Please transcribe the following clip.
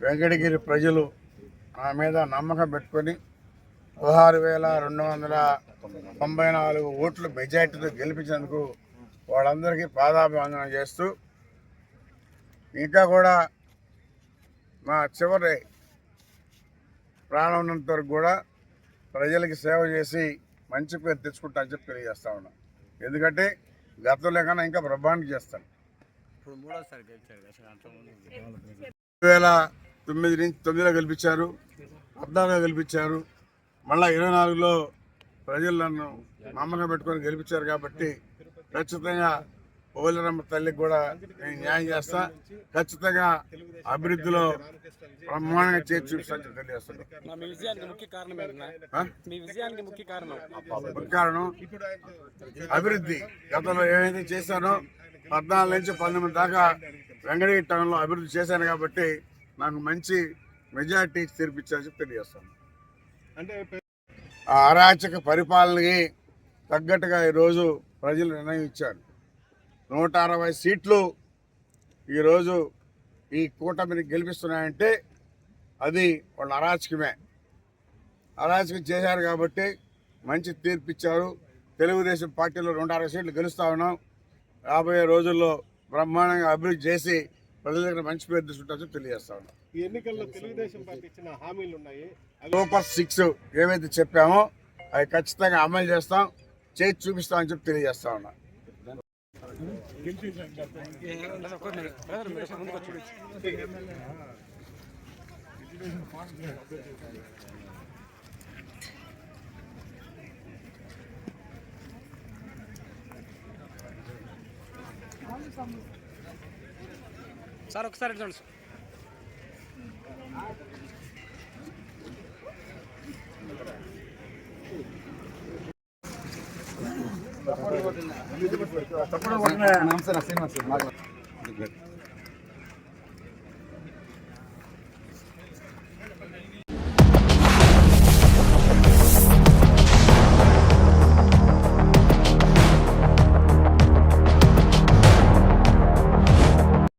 వెంకటగిరి ప్రజలు నా మీద నమ్మకం పెట్టుకొని పదహారు వేల రెండు వందల తొంభై నాలుగు ఓట్లు మెజార్టీతో గెలిపించినందుకు వాళ్ళందరికీ పాదాభివందనం చేస్తూ ఇంకా కూడా మా చివరి ప్రాణం ఉన్నంత వరకు కూడా ప్రజలకి సేవ చేసి మంచి పేరు తెచ్చుకుంటా అని చెప్పి తెలియజేస్తా ఉన్నా. ఎందుకంటే గతంలో కన్నా ఇంకా బ్రహ్మాండం చేస్తాను. రెండు వేల తొమ్మిది నుంచి తొమ్మిదిలో గెలిపించారు పద్నాలుగులో గెలిపించారు. మళ్ళీ ఇరవై నాలుగులో ప్రజలు నన్ను నమ్మకం పెట్టుకొని గెలిపించారు కాబట్టి ఖచ్చితంగా పోలేరమ్మ తల్లికి కూడా నేను న్యాయం చేస్తా. ఖచ్చితంగా అభివృద్ధిలో బ్రహ్మాండంగా చేసి చూపిస్తాను తెలియజేస్తాను ముఖ్య కారణం అభివృద్ధి. గతంలో ఏమైతే చేశానో పద్నాలుగు నుంచి పంతొమ్మిది దాకా వెంకటగిరి టౌన్లో అభివృద్ధి చేశాను కాబట్టి నాకు మంచి మెజార్టీ తీర్పిచ్చారని తెలియజేస్తాను. ఆ అరాచక పరిపాలనకి తగ్గట్టుగా ఈరోజు ప్రజలు నిర్ణయం ఇచ్చారు. నూట అరవై సీట్లు ఈరోజు ఈ కూటమిని గెలిపిస్తున్నాయంటే అది వాళ్ళ అరాచకమే. అరాచకం చేశారు కాబట్టి మంచి తీర్పు ఇచ్చారు తెలుగుదేశం పార్టీలో రెండు అరవై సీట్లు గెలుస్తా ఉన్నాం. రాబోయే రోజుల్లో బ్రహ్మాండంగా అభివృద్ధి చేసి ప్రజల దగ్గర మంచి పేరు తీసుకుంటామని తెలియజేస్తా ఉన్నాం. ఈ ఎన్నికల్లో తెలుగుదేశం పార్టీ ఇచ్చిన హామీలు ఉన్నాయి. సూపర్ సిక్స్ ఏవైతే చెప్పామో అవి ఖచ్చితంగా అమలు చేస్తాం చేసి చూపిస్తామని చెప్పి తెలియజేస్తా ఉన్నా. సార్ ఒకసారి చూడండి సార్. నమస్తే శ్రీనివాస్